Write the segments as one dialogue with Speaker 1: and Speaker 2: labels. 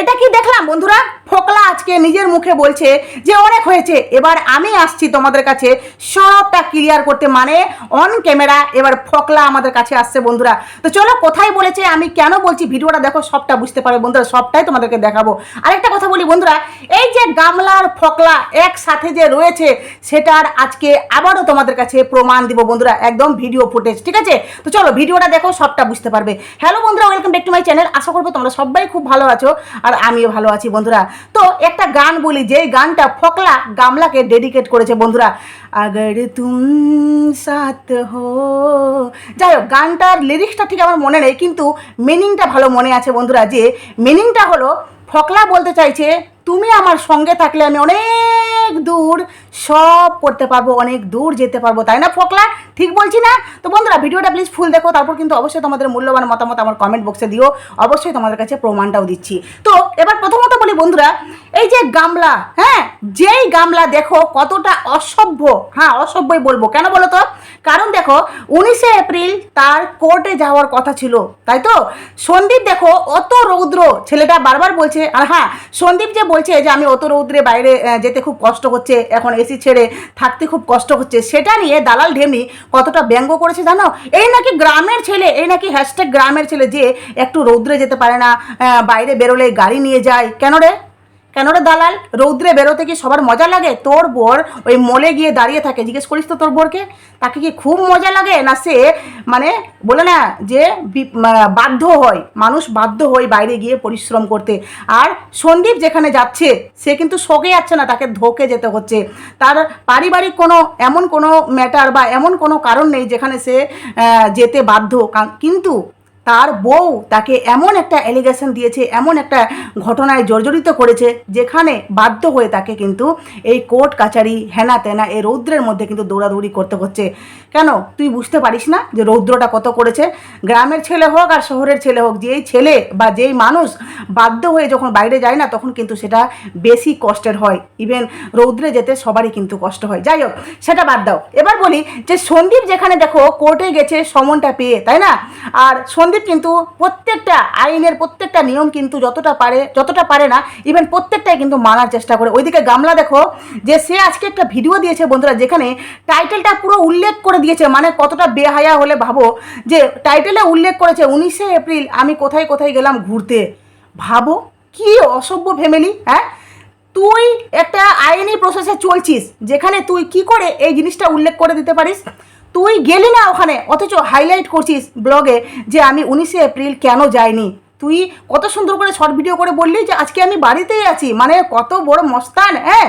Speaker 1: এটা কি দেখলাম বন্ধুরা? ফোকলা আজকে নিজের মুখে বলছে যে অনেক হয়েছে। এবার আমি আসছি তোমাদের কাছে। সবটা ক্লিয়ার করতে মানে অন ক্যামেরা এবার ফোকলা আমাদের কাছে আসছে বন্ধুরা। তো চলো কোথায় বলেছে আমি কেন বলছি ভিডিওটা দেখো, সবটা বুঝতে পারবে বন্ধুরা, সবটাই তোমাদেরকে দেখাবো। আরেকটা কথা বলি বন্ধুরা, এই যে গামলার ফোকলা একসাথে যে রয়েছে, সেটার আজকে আবারও তোমাদের কাছে প্রমাণ দিব বন্ধুরা, একদম ভিডিও ফুটেজ ঠিক আছে? তো চলো ভিডিওটা দেখো, সবটা বুঝতে পারবে। হ্যালো বন্ধুরা welcome back to my channel আশা করব তোমরা সবাই খুব ভালো আছো, আর আমিও ভালো আছি বন্ধুরা। তো একটা গান বলি, যেই গানটা ফকলা গামলাকে ডেডিকেট করেছে বন্ধুরা। আগর তুম সাথ হো। যাই হোক, গানটার লিরিক্সটা ঠিক আমার মনে নেই, কিন্তু মিনিংটা ভালো মনে আছে বন্ধুরা, যে মিনিংটা হলো, ফকলা বলতে চাইছে তুমি আমার সঙ্গে থাকলে আমি অনেক দূর, সব করতে পারব, অনেক দূর যেতে পারব, তাই না ফকলা? ঠিক বলছি না? তো বন্ধুরা, ভিডিওটা প্লিজ ফুল দেখো, তারপর কিন্তু অবশ্যই তোমাদের মূল্যবান মতামত আমার কমেন্ট বক্সে দিও, অবশ্যই তোমাদের কাছে প্রমাণটাও দিচ্ছি। তো এবার প্রথমত বলি বন্ধুরা, এই যে গামলা হ্যাঁ যেই গামলা দেখো কতটা অসভ্য হ্যাঁ অসভ্যই বলব। কেন বলো তো? কারণ দেখো, উনিশে এপ্রিল তার কোর্টে যাওয়ার কথা ছিল, তাই তো? সন্দীপ দেখো, অত রৌদ্র, ছেলেটা বারবার বলছে, আর হ্যাঁ সন্দীপ যে বলছে যে আমি অত রৌদ্রে বাইরে যেতে খুব কষ্ট হচ্ছে, এখন এসি ছেড়ে থাকতে খুব কষ্ট হচ্ছে। সেটা নিয়ে দালাল ঢেমি কতটা ব্যঙ্গ করেছে জানো? এই নাকি গ্রামের ছেলে, এই নাকি হ্যাশট্যাগ গ্রামের ছেলে যে একটু রৌদ্রে যেতে পারে না বাইরে বেরোলে গাড়ি নিয়ে যায়। কেন রে? কেন রে দালাল? রৌদ্রে বেরোতে কি সবার মজা লাগে? তোর বোর ওই মলে গিয়ে দাঁড়িয়ে থাকে। জিজ্ঞেস করিস তো তোর বোরকে? তাকে কি খুব মজা লাগে? না সে মানে বলে না যে বাধ্য হয়। মানুষ বাধ্য হয় বাইরে গিয়ে পরিশ্রম করতে। আর সন্দীপ যেখানে যাচ্ছে, সে কিন্তু শোকে যাচ্ছে না, তাকে ধোকে যেতে হচ্ছে। তার পারিবারিক কোনো, এমন কোনো ম্যাটার বা এমন কোনো কারণ নেই যেখানে সে যেতে বাধ্য। কিন্তু তার বউ তাকে এমন একটা অ্যালিগেশন দিয়েছে, এমন একটা ঘটনায় জর্জরিত করেছে, যেখানে বাধ্য হয়ে তাকে কিন্তু এই কোর্ট কাচারি হেনা তেনা এই রৌদ্রের মধ্যে কিন্তু দৌড়াদৌড়ি করতে হচ্ছে। কেন? তুই বুঝতে পারিস না যে রৌদ্রটা কত করেছে? গ্রামের ছেলে হোক আর শহরের ছেলে হোক, যেই ছেলে বা যেই মানুষ বাধ্য হয়ে যখন বাইরে যায় না, তখন কিন্তু সেটা বেশি কষ্টের হয়। ইভেন রৌদ্রে যেতে সবারই কিন্তু কষ্ট হয়। যাই হোক, সেটা বাদ দাও। এবার বলি যে সন্দীপ যেখানে দেখো, কোর্টে গেছে সমনটা পেয়ে, তাই না? আর সন্দীপ কিন্তু প্রত্যেকটা আইনের প্রত্যেকটা নিয়ম কিন্তু যতটা পারে যতটা পারে না ইভেন প্রত্যেকটাই কিন্তু মানার চেষ্টা করে। ওইদিকে গামলা দেখো, যে সে আজকে একটা ভিডিও দিয়েছে বন্ধুরা, যেখানে টাইটেলটা পুরো উল্লেখ করে দিয়েছে মানে কতটা বেহায়া হলে ভাবো, যে টাইটেলে উল্লেখ করেছে, উনিশে এপ্রিল, আমি কোথায় কোথায় গেলাম ঘুরতে। ভাবো, কি অসভ্য ফ্যামিলি হ্যাঁ? তুই একটা আইনি প্রসেসে চলছিস, যেখানে তুই কি করে এই জিনিসটা উল্লেখ করে দিতে পারিস? তুই গেলি না ওখানে? অথচ হাইলাইট করছিস ব্লগে যে আমি উনিশে এপ্রিল কেন যাইনি? তুই কত সুন্দর করে শর্ট ভিডিও করে বললি যে আজকে আমি বাড়িতেই আছি। মানে কত বড় মস্তান হ্যাঁ?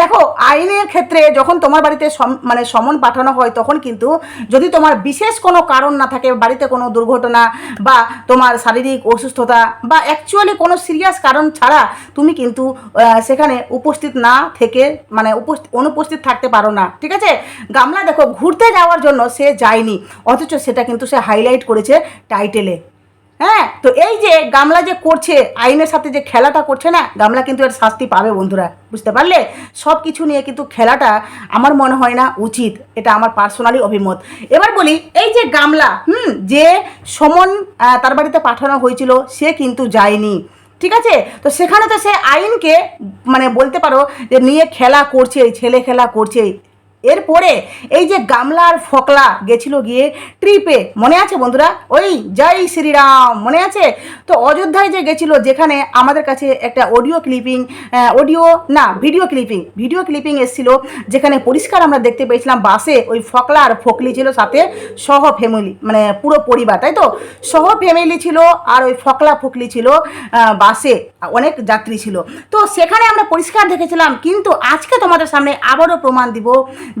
Speaker 1: দেখো, আইনের ক্ষেত্রে যখন তোমার বাড়িতে মানে সমন পাঠানো হয়, তখন কিন্তু যদি তোমার বিশেষ কোনো কারণ না থাকে, বাড়িতে কোনো দুর্ঘটনা বা তোমার শারীরিক অসুস্থতা বা অ্যাকচুয়ালি কোনো সিরিয়াস কারণ ছাড়া তুমি কিন্তু সেখানে উপস্থিত না থেকে মানে অনুপস্থিত থাকতে পারো না, ঠিক আছে? গামলা দেখো, ঘুরতে যাওয়ার জন্য সে যায়নি, অথচ সেটা কিন্তু সে হাইলাইট করেছে টাইটেলে হ্যাঁ তো এই যে গামলা যে করছে, আইনের সাথে যে খেলাটা করছে না, গামলা কিন্তু এর শাস্তি পাবে বন্ধুরা, বুঝতে পারলে? সব কিছু নিয়ে কিন্তু খেলাটা আমার মনে হয় না উচিত, এটা আমার পার্সোনালি অভিমত। এবার বলি, এই যে গামলা, হুম, যে সমন তার বাড়িতে পাঠানো হয়েছিল, সে কিন্তু যায়নি, ঠিক আছে? তো সেখানে তো সে আইনকে মানে বলতে পারো যে নিয়ে খেলা করছে, ছেলে খেলা করছে এরপরে এই যে গামলা আর ফকলা গেছিল গিয়ে ট্রিপে, মনে আছে বন্ধুরা? ওই জয় শ্রীরাম, মনে আছে? তো অযোধ্যায় যে গেছিল, যেখানে আমাদের কাছে একটা অডিও ক্লিপিং অডিও না ভিডিও ক্লিপিং ভিডিও ক্লিপিং এসেছিল, যেখানে পরিষ্কার আমরা দেখতে পেয়েছিলাম বাসে ওই ফকলা আর ফকলি ছিল সাথে সহ ফ্যামিলি মানে পুরো পরিবার, তাই তো? সহ ফ্যামিলি ছিল আর ওই ফকলা ফকলি ছিল বাসে অনেক যাত্রী ছিল। তো সেখানে আমরা পরিষ্কার দেখেছিলাম, কিন্তু আজকে তোমাদের সামনে আবারও প্রমাণ দিব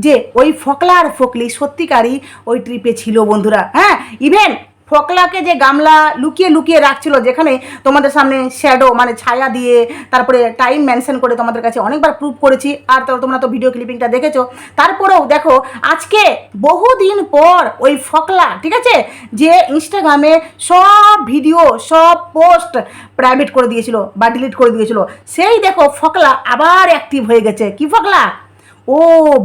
Speaker 1: যে ওই ফকলা আর ফকলি সত্যিকারই ওই ট্রিপে ছিল বন্ধুরা হ্যাঁ? ইভেন ফকলাকে যে গামলা লুকিয়ে লুকিয়ে রাখছিল, যেখানে তোমাদের সামনে শ্যাডো মানে ছায়া দিয়ে তারপরে টাইম মেনশন করে তোমাদের কাছে অনেকবার প্রুভ করেছি, আর তো তোমরা তো ভিডিও ক্লিপিংটা দেখেছ। তারপরেও দেখো, আজকে বহুদিন পর ওই ফকলা, ঠিক আছে? যে ইনস্টাগ্রামে সব ভিডিও সব পোস্ট প্রাইভেট করে দিয়েছিল বা ডিলিট করে দিয়েছিল, সেই দেখো ফকলা আবার অ্যাক্টিভ হয়ে গেছে। কি ফকলা? ও,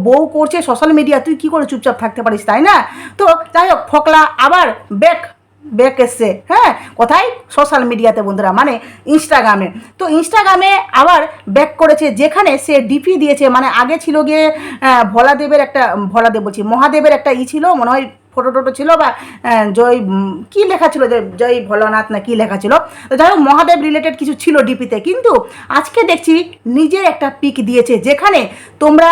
Speaker 1: বউ করছে সোশ্যাল মিডিয়া তুই কি করে চুপচাপ থাকতে পারিস, তাই না? তো যাই হোক, ফকলা আবার ব্যাক ব্যাক এসছে হ্যাঁ? কোথায়? সোশ্যাল মিডিয়াতে বন্ধুরা মানে ইনস্টাগ্রামে তো ইনস্টাগ্রামে আবার ব্যাক করেছে, যেখানে সে ডিপি দিয়েছে মানে আগে ছিল গিয়ে ভোলাদেবের একটা, ভোলাদেব বলছি, মহাদেবের একটা ই ছিল, মনে হয় ফটো টোটো ছিল বা জয় কি লেখা ছিল? যে জয় ভোলানাথ না কি লেখা ছিল? তো যাই হোক, মহাদেব রিলেটেড কিছু ছিল ডিপিতে কিন্তু আজকে দেখছি নিজের একটা পিক দিয়েছে, যেখানে তোমরা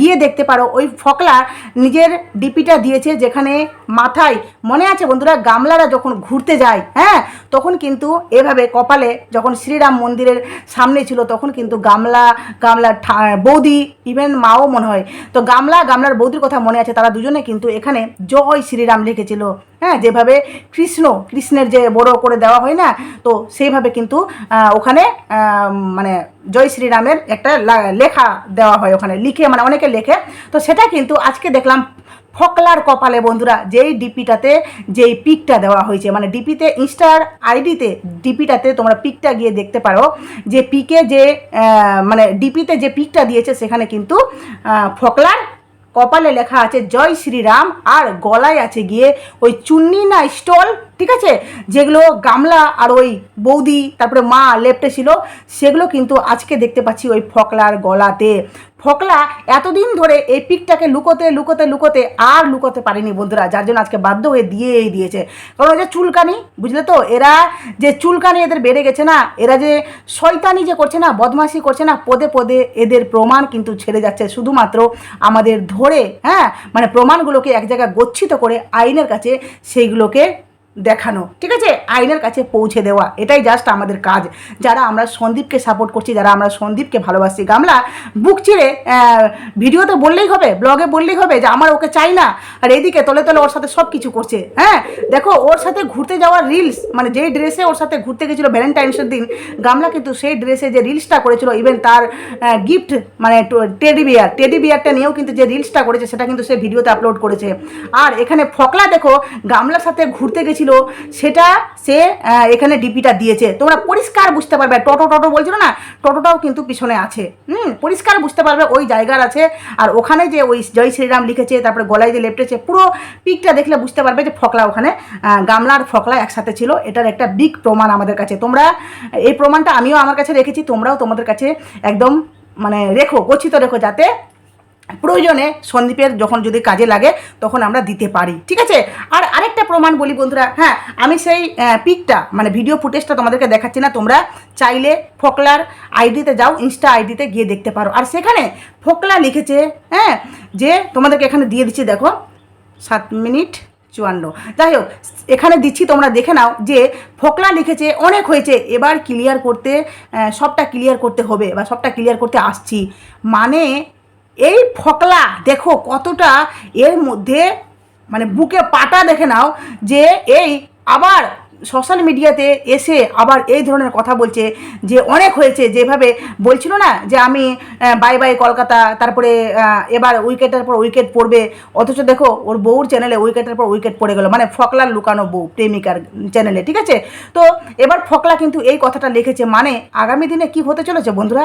Speaker 1: গিয়ে দেখতে পারো, ওই ফকলা নিজের ডিপিটা দিয়েছে, যেখানে মাথায়, মনে আছে বন্ধুরা, গামলারা যখন ঘুরতে যায় হ্যাঁ? তখন কিন্তু এভাবে কপালে যখন শ্রীরাম মন্দিরের সামনে ছিল, তখন কিন্তু গামলা গামলার বৌদি ইভেন মাও মনে হয়। তো গামলা, গামলার বৌদির কথা মনে আছে, তারা দুজনে কিন্তু এখানে জয় শ্রীরাম লিখেছিল। হ্যাঁ যেভাবে কৃষ্ণ, কৃষ্ণের যে বড় করে দেওয়া হয় না, তো সেইভাবে কিন্তু ওখানে মানে জয় শ্রীরামের একটা লেখা দেওয়া হয় ওখানে, লিখে মানে অনেকে লেখে। তো সেটা কিন্তু আজকে দেখলাম ফকলার কপালে বন্ধুরা, যেই ডিপিটাতে যেই পিকটা দেওয়া হয়েছে মানে ডিপিতে, ইনস্টার আইডিতে ডিপিটাতে তোমরা পিকটা গিয়ে দেখতে পারো, যে পিকে যে মানে ডিপিতে যে পিকটা দিয়েছে, সেখানে কিন্তু ফকলার কপালে লেখা আছে, জয় শ্রীরাম আর গলায় আছে গিয়ে ওই চুন্নি না স্টল, ঠিক আছে? যেগুলো গামলা আর ওই বৌদি, তারপরে মা লেপটে ছিল, সেগুলো কিন্তু আজকে দেখতে পাচ্ছি ওই ফকলার গলাতে। ফকলা এতদিন ধরে এই পিকটাকে লুকোতে লুকোতে লুকোতে আর লুকোতে পারেনি বন্ধুরা, যার জন্য আজকে বাধ্য হয়ে দিয়েই দিয়েছে। কারণ ওই যে চুলকানি, বুঝলে তো? এরা যে চুলকানি এদের বেড়ে গেছে না, এরা যে শয়তানি যে করছে না, বদমাশি করছে না, পদে পদে এদের প্রমাণ কিন্তু ছেড়ে যাচ্ছে। শুধুমাত্র আমাদের ধরে হ্যাঁ? মানে প্রমাণগুলোকে এক জায়গায় গচ্ছিত করে আইনের কাছে সেইগুলোকে দেখানো। ঠিক আছে? আইনের কাছে পৌঁছে দেওয়া। এটাই জাস্ট আমাদের কাজ। যারা আমরা সন্দীপকে সাপোর্ট করছি, যারা আমরা সন্দীপকে ভালোবাসি, গামলা, বুক চিরে ভিডিওতে বললেই হবে ব্লগে বললেই হবে যে আমার ওকে চাই না। আর এদিকে তলে তলে ওর সাথে সব কিছু করছে। হ্যাঁ? দেখো, ওর সাথে ঘুরতে যাওয়ার রিলস মানে যেই ড্রেসে ওর সাথে ঘুরতে গেছিল ভ্যালেন্টাইন্সের দিন, গামলা কিন্তু সেই ড্রেসে যে রিলসটা করেছিল ইভেন তার গিফট মানে টেডি বিয়ার টেডি বিয়ারটা নিয়েও কিন্তু যে রিলসটা করেছে, সেটা কিন্তু সে ভিডিওতে আপলোড করেছে। আর এখানে ফকলা দেখো, গামলার সাথে ঘুরতে গেছিল সেটা সে এখানে ডিপিটা দিয়েছে। তোমরা পরিষ্কার বুঝতে পারবে টোটো টোটো বলছিল না টোটোটাও কিন্তু পিছনে আছে। হুম পরিষ্কার বুঝতে পারবে ওই জায়গার আছে। আর ওখানে যে ওই জয় শ্রীরাম লিখেছে তারপরে গলায় যে লেপটেছে পুরো পিকটা দেখলে বুঝতে পারবে যে ফকলা ওখানে আহ, গামলার ফকলা একসাথে ছিল। এটার একটা বিগ প্রমাণ আমাদের কাছে। তোমরা এই প্রমাণটা আমিও আমার কাছে রেখেছি তোমরাও তোমাদের কাছে একদম মানে রেখো গচ্ছিত রেখো যাতে প্রয়োজনে সন্দীপের যখন যদি কাজে লাগে, তখন আমরা দিতে পারি। ঠিক আছে? আর আরেকটা প্রমাণ বলি বন্ধুরা হ্যাঁ আমি সেই পিকটা মানে ভিডিও ফুটেজটা তোমাদেরকে দেখাচ্ছি না, তোমরা চাইলে ফোকলার আইডিতে যাও ইনস্টা আইডিতে গিয়ে দেখতে পারো। আর সেখানে ফোকলা লিখেছে হ্যাঁ যে তোমাদেরকে এখানে দিয়ে দিচ্ছি, দেখো, সাত মিনিট চুয়ান্ন। যাই হোক, এখানে দিচ্ছি, তোমরা দেখে নাও যে ফোকলা লিখেছে, অনেক হয়েছে, এবার ক্লিয়ার করতে সবটা ক্লিয়ার করতে হবে, বা সবটা ক্লিয়ার করতে আসছি। মানে এই ফকলা, দেখো কতটা এর মধ্যে মানে বুকে পাটা দেখে নাও যে এই আবার সোশ্যাল মিডিয়াতে এসে আবার এই ধরনের কথা বলছে, যে অনেক হয়েছে, যেভাবে বলছিল না যে আমি বাই বাই কলকাতা, তারপরে এবার উইকেটের পর উইকেট পড়বে, অথচ দেখো ওর বউর চ্যানেলে উইকেটের পর উইকেট পড়ে গেল মানে ফকলার লুকানো বউ, প্রেমিকার চ্যানেলে ঠিক আছে? তো এবার ফকলা কিন্তু এই কথাটা লিখেছে মানে আগামী দিনে কি হতে চলেছে বন্ধুরা?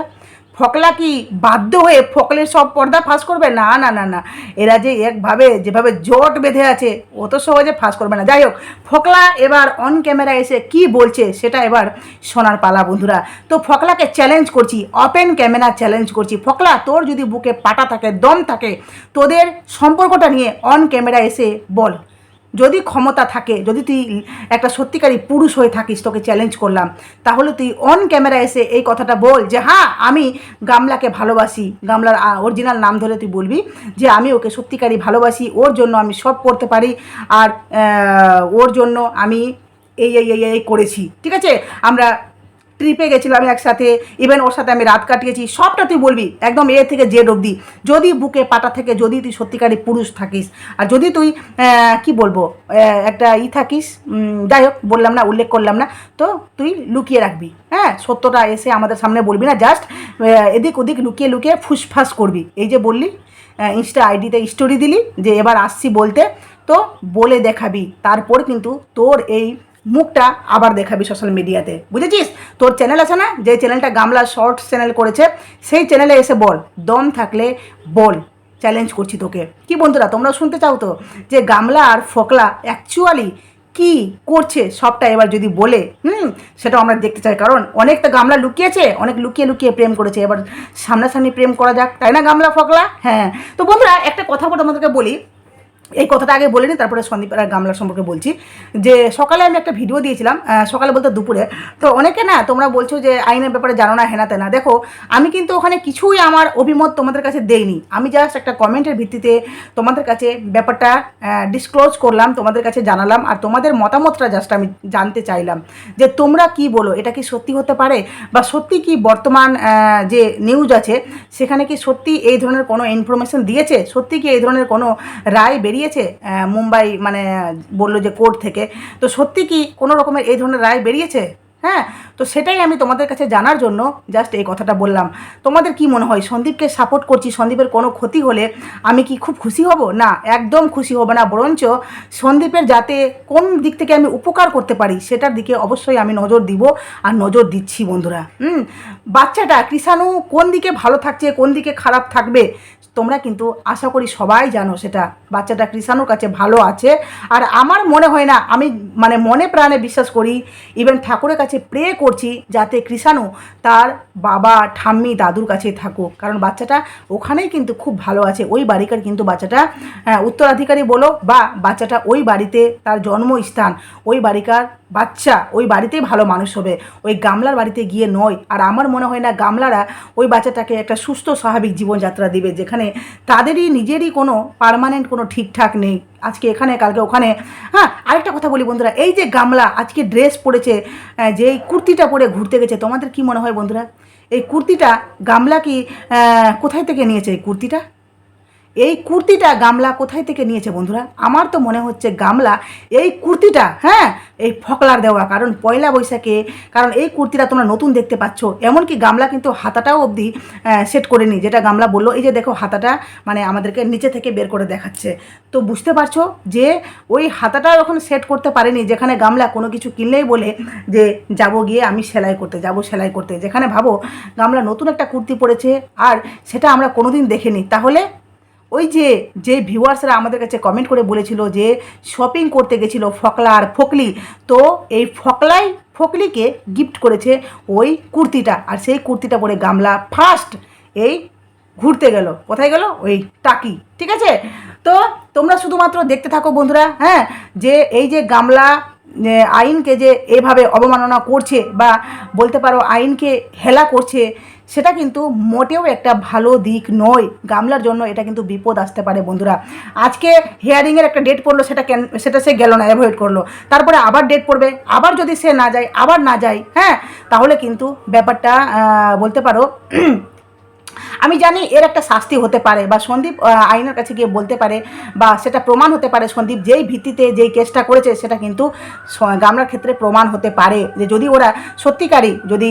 Speaker 1: ফকলা কি বাধ্য হয়ে ফকলের সব পর্দা ফাঁস করবে? না না না না। এরা যে একভাবে, যেভাবে জট বেঁধে আছে অত সহজে ফাঁস করবে না। যাই হোক, ফকলা এবার অন ক্যামেরা এসে কি বলছে সেটা এবার শোনার পালা, বন্ধুরা। তো ফকলাকে চ্যালেঞ্জ করছি ওপেন ক্যামেরা চ্যালেঞ্জ করছি। ফকলা, তোর যদি বুকে পাটা থাকে, দম থাকে, তোদের সম্পর্কটা নিয়ে অন ক্যামেরা এসে বল। যদি ক্ষমতা থাকে, যদি তুই একটা সত্যিকারী পুরুষ হয়ে থাকিস, তোকে চ্যালেঞ্জ করলাম, তাহলে তুই অন ক্যামেরা এসে এই কথাটা বল যে হ্যাঁ আমি গামলাকে ভালোবাসি। গামলার অরিজিনাল নাম ধরে তুই বলবি যে, আমি ওকে সত্যিকারই ভালোবাসি, ওর জন্য আমি সব করতে পারি আর ওর জন্য আমি এই এই এই এই করেছি। ঠিক আছে? আমরা ট্রিপে গেছিলাম একসাথে ইভেন ওর সাথে আমি রাত কাটিয়েছি, সবটা তুই বলবি, একদম এ থেকে জেড অবধি। যদি বুকে পাটা থেকে, যদি তুই সত্যিকারী পুরুষ থাকিস, আর যদি তুই কি বলব একটা ই থাকিস যাই হোক, বললাম না, উল্লেখ করলাম না, তো তুই লুকিয়ে রাখবি হ্যাঁ? সত্যটা এসে আমাদের সামনে বলবি না জাস্ট এদিক ওদিক লুকিয়ে লুকিয়ে ফুসফাস করবি। এই যে বললি ইনস্টা আইডিতে স্টোরি দিলি, যে এবার আসছি বলতে, তো বলে দেখাবি। তারপর কিন্তু তোর এই মুখটা আবার দেখাবি সোশ্যাল মিডিয়াতে বুঝেছিস? তোর চ্যানেল আছে না? যে চ্যানেলটা গামলা শর্টস চ্যানেল করেছে, সেই চ্যানেলে এসে বল। দম থাকলে বল। চ্যালেঞ্জ করছি তোকে। কি বন্ধুরা তোমরা শুনতে চাও তো? যে গামলা আর ফকলা অ্যাকচুয়ালি কি করছে? সবটা এবার যদি বলে, হুম সেটা আমরা দেখতে চাই। কারণ অনেক তো গামলা লুকিয়েছে, অনেক লুকিয়ে লুকিয়ে প্রেম করেছে। এবার সামনাসামনি প্রেম করা যাক। তাই না গামলা, ফকলা? হ্যাঁ। তো বন্ধুরা, একটা কথা বলে তোমাদেরকে বলি। এই কথাটা আগে বলিনি তারপরে সন্দীপ আর গামলার সম্পর্কে বলছি। যে সকালে আমি একটা ভিডিও দিয়েছিলাম সকালে বলতে দুপুরে। তো অনেকে না, তোমরা বলছো যে আইনের ব্যাপারে জানো না হেনা তেনা দেখো, আমি কিন্তু ওখানে কিছুই আমার অভিমত তোমাদের কাছে দেইনি। আমি জাস্ট একটা কমেন্টের ভিত্তিতে তোমাদের কাছে ব্যাপারটা ডিসক্লোজ করলাম, তোমাদের কাছে জানালাম, আর তোমাদের মতামতটা জাস্ট আমি জানতে চাইলাম। যে তোমরা কি বলো, এটা কি সত্যি হতে পারে? বা সত্যি কি বর্তমান যে নিউজ আছে, সেখানে কি সত্যি এই ধরনের কোনো ইনফরমেশন দিয়েছে? সত্যি কি এই ধরনের কোনো রায় বেরিয়েছে মুম্বাই মানে বলল যে কোর্ট থেকে। তো সত্যি কি কোনো রকমের এই ধরনের রায় বেরিয়েছে? হ্যাঁ তো সেটাই আমি তোমাদের কাছে জানার জন্য জাস্ট এই কথাটা বললাম। তোমাদের কি মনে হয় সন্দীপকে সাপোর্ট করছি, সন্দীপের কোনো ক্ষতি হলে আমি কি খুব খুশি হব? না, একদম খুশি হব না, বরঞ্চ সন্দীপের যাতে কোন দিক থেকে আমি উপকার করতে পারি সেটার দিকে অবশ্যই আমি নজর দিব আর নজর দিচ্ছি বন্ধুরা। হুম, বাচ্চাটা কৃষাণু কোন দিকে ভালো থাকছে, কোন দিকে খারাপ থাকবে, তোমরা কিন্তু আশা করি সবাই জানো সেটা। বাচ্চাটা কৃষাণুর কাছে ভালো আছে। আর আমার মনে হয় না, আমি মানে মনে প্রাণে বিশ্বাস করি ইভেন ঠাকুরের কাছে প্রে করছি যাতে কৃষাণু তার বাবা, ঠাম্মি, দাদুর কাছে থাকুক। কারণ বাচ্চাটা ওখানেই কিন্তু খুব ভালো আছে। ওই বাড়িকার কিন্তু বাচ্চাটা উত্তরাধিকারী বলো বা বাচ্চাটা ওই বাড়িতে তার জন্মস্থান, ওই বাড়িকার বাচ্চা, ওই বাড়িতেই ভালো মানুষ হবে। ওই গামলার বাড়িতে গিয়ে নয়। আর আমার মনে হয় না, গামলারা ওই বাচ্চাটাকে একটা সুস্থ, স্বাভাবিক জীবনযাত্রা দিবে, যেখানে তাদেরই, নিজেরই কোনো পার্মানেন্ট কোনো ঠিকঠাক নেই। আজকে এখানে, কালকে ওখানে। হ্যাঁ আরেকটা কথা বলি বন্ধুরা, এই যে গামলা, আজকে ড্রেস পরেছে যে এই কুর্তিটা পরে ঘুরতে গেছে, তোমাদের কি মনে হয় বন্ধুরা? এই কুর্তিটা, গামলা কি কোথায় থেকে নিয়েছে এই কুর্তিটা? এই কুর্তিটা গামলা কোথায় থেকে নিয়েছে বন্ধুরা? আমার তো মনে হচ্ছে গামলা এই কুর্তিটা হ্যাঁ? এই ফকলার দেওয়া, কারণ পয়লা বৈশাখে, কারণ এই কুর্তিটা তোমরা নতুন দেখতে পাচ্ছ। এমনকি গামলা কিন্তু হাতাটাও অবধি সেট করে নি যেটা গামলা বলল। এই যে দেখো হাতাটা মানে আমাদেরকে নিচে থেকে বের করে দেখাচ্ছে। তো বুঝতে পারছ যে ওই হাতাটা এখন সেট করতে পারেনি, যেখানে গামলা কোনো কিছু কিনলেই বলে যে, যাব গিয়ে আমি সেলাই করতে, যাব সেলাই করতে। যেখানে ভাবো, গামলা নতুন একটা কুর্তি পরেছে আর সেটা আমরা কোনোদিন দেখিনি। তাহলে ওই যে যে ভিউয়ার্সরা আমাদের কাছে কমেন্ট করে বলেছিল যে শপিং করতে গেছিল ফকলা আর ফকলি। তো এই ফকলাই ফকলিকে গিফট করেছে ওই কুর্তিটা। আর সেই কুর্তিটা পরে গামলা ফার্স্ট এই ঘুরতে গেল। কোথায় গেল? ওই টাকি। ঠিক আছে? তো তোমরা শুধুমাত্র দেখতে থাকো বন্ধুরা হ্যাঁ? যে এই যে গামলা আইনকে যে এভাবে অবমাননা করছে বা বলতে পারো আইনকে হেলা করছে সেটা কিন্তু মোটেও একটা ভালো দিক নয়। গামলার জন্য এটা কিন্তু বিপদ আসতে পারে বন্ধুরা। আজকে হেয়ারিংয়ের একটা ডেট পড়ল, সেটা কেন সেটা সে গেল না অ্যাভয়েড করল। তারপরে আবার ডেট পড়বে, আবার যদি সে না যায়, আবার না যায় হ্যাঁ? তাহলে কিন্তু ব্যাপারটা বলতে পারো আমি জানি এর একটা শাস্তি হতে পারে বা সন্দীপ আইনের কাছে গিয়ে বলতে পারে বা সেটা প্রমাণ হতে পারে সন্দীপ যেই ভিত্তিতে যেই কেসটা করেছে সেটা কিন্তু গামলার ক্ষেত্রে প্রমাণ হতে পারে। যে যদি ওরা সত্যিকারই যদি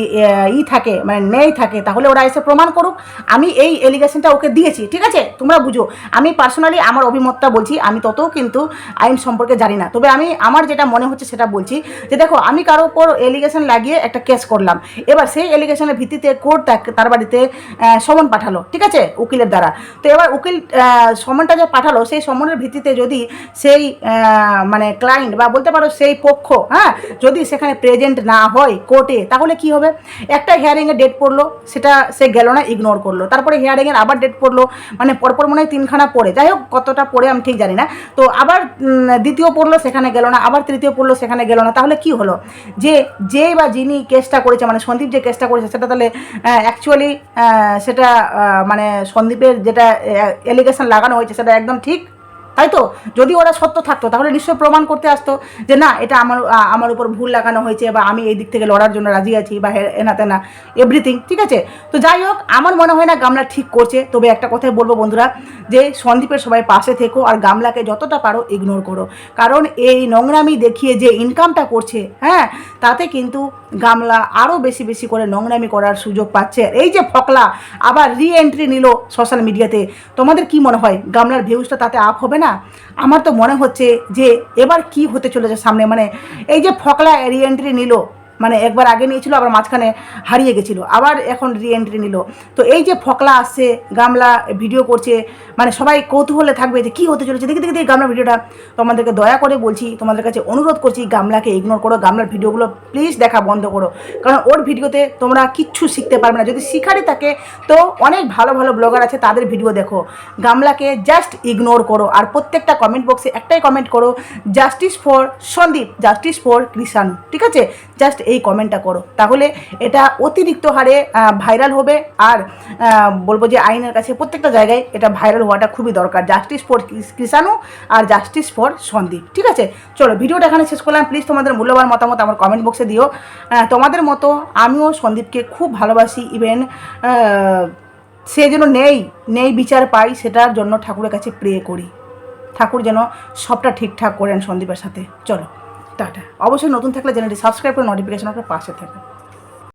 Speaker 1: ই থাকে মানে নেই থাকে, তাহলে ওরা এসে প্রমাণ করুক। আমি এই এলিগেশনটা ওকে দিয়েছি, ঠিক আছে? তোমরা বুঝো। আমি পার্সোনালি আমার অভিমতটা বলছি, আমি তত কিন্তু আইন সম্পর্কে জানি না। তবে আমি আমার যেটা মনে হচ্ছে সেটা বলছি যে দেখো, আমি কারও ওপর এলিগেশন লাগিয়ে একটা কেস করলাম। এবার সেই এলিগেশনের ভিত্তিতে কোর্ট তার বাড়িতে সমন পাঠালো, ঠিক আছে? উকিলের দ্বারা। তো এবার উকিল সমনটা যে পাঠালো, সেই সমনের ভিত্তিতে যদি সেই মানে ক্লায়েন্ট বা বলতে পারো সেই পক্ষ হ্যাঁ যদি সেখানে প্রেজেন্ট না হয় কোর্টে তাহলে কি হবে? একটা হিয়ারিংয়ে ডেট পড়ল, সেটা সে গেল না ইগনোর করল। তারপরে হিয়ারিংয়ের আবার ডেট পড়ল মানে পরপর মনে হয় তিনখানা পড়ে। যাই হোক, কতটা পড়ে আমি ঠিক জানি না। তো আবার দ্বিতীয় পড়ল, সেখানে গেল না, আবার তৃতীয় পড়ল, সেখানে গেল না, তাহলে কি হলো? যে যে বা যিনি কেসটা করেছে মানে সন্দীপ যে কেসটা করেছে, সেটা তাহলে অ্যাকচুয়ালি সেটা আহ, মানে সন্দীপের যেটা এলিগেশন লাগানো হয়েছে সেটা একদম ঠিক। তাই তো যদি ওরা সত্য থাকতো, তাহলে নিশ্চয়ই প্রমাণ করতে আসতো যে না, এটা আমার আমার উপর ভুল লাগানো হয়েছে বা আমি এই দিক থেকে লড়ার জন্য রাজি আছি বা এনা তেনা এভরিথিং ঠিক আছে? তো যাই হোক, আমার মনে হয় না গামলা ঠিক করছে। তবে একটা কথাই বলব বন্ধুরা, যে সন্দীপের সবাই পাশে থেকো আর গামলাকে যতটা পারো ইগনোর করো। কারণ এই নোংরামি দেখিয়ে যে ইনকামটা করছে হ্যাঁ তাতে কিন্তু গামলা আরও বেশি বেশি করে নোংরামি করার সুযোগ পাচ্ছে। এই যে ফকলা, আবার রি এন্ট্রি নিল সোশ্যাল মিডিয়াতে তোমাদের কি মনে হয়? গামলার ভিউজটা তাতে আপ হবে না? আমার তো মনে হচ্ছে যে এবার কি হতে চলেছে সামনে? মানে এই যে ফকলা এরিয়েন্ট্রি নিল মানে একবার আগে নিয়েছিল, আবার মাঝখানে হারিয়ে গেছিল, আবার এখন রি এন্ট্রি নিল। তো এই যে ফকলা আসছে, গামলা ভিডিও করছে মানে সবাই কৌতূহলে থাকবে যে কী হতে চলেছে। দেখে দেখে দেখি গামলা ভিডিওটা তোমাদেরকে দয়া করে বলছি, তোমাদের কাছে অনুরোধ করছি, গামলাকে ইগনোর করো, গামলার ভিডিওগুলো প্লিজ দেখা বন্ধ করো। কারণ ওর ভিডিওতে তোমরা কিচ্ছু শিখতে পারবে না। যদি শিখারই থাকে, তো অনেক ভালো ভালো ব্লগার আছে, তাদের ভিডিও দেখো। গামলাকে জাস্ট ইগনোর করো। আর প্রত্যেকটা কমেন্ট বক্সে একটাই কমেন্ট করো justice for Sandeep justice for Krishanu ঠিক আছে? জাস্ট এই কমেন্টটা করো। তাহলে এটা অতিরিক্ত হারে ভাইরাল হবে আর বলব যে আইনের কাছে প্রত্যেকটা জায়গায় এটা ভাইরাল হওয়াটা খুবই দরকার। জাস্টিস ফর কৃষাণু আর জাস্টিস ফর সন্দীপ ঠিক আছে? চলো, ভিডিওটা এখানে শেষ করলাম। প্লিজ তোমাদের মূল্যবান মতামত আমার কমেন্ট বক্সে দিও। তোমাদের মতো আমিও সন্দীপকে খুব ভালোবাসি। ইভেন সে যেন নেই নেই বিচার পাই, সেটার জন্য ঠাকুরের কাছে প্রে করি। ঠাকুর যেন সবটা ঠিকঠাক করেন সন্দীপের সাথে। চলো। টাটা। অবশ্যই নতুন থাকলে চ্যানেলটি সাবস্ক্রাইব করে নোটিফিকেশন আপনার পাশে থাকে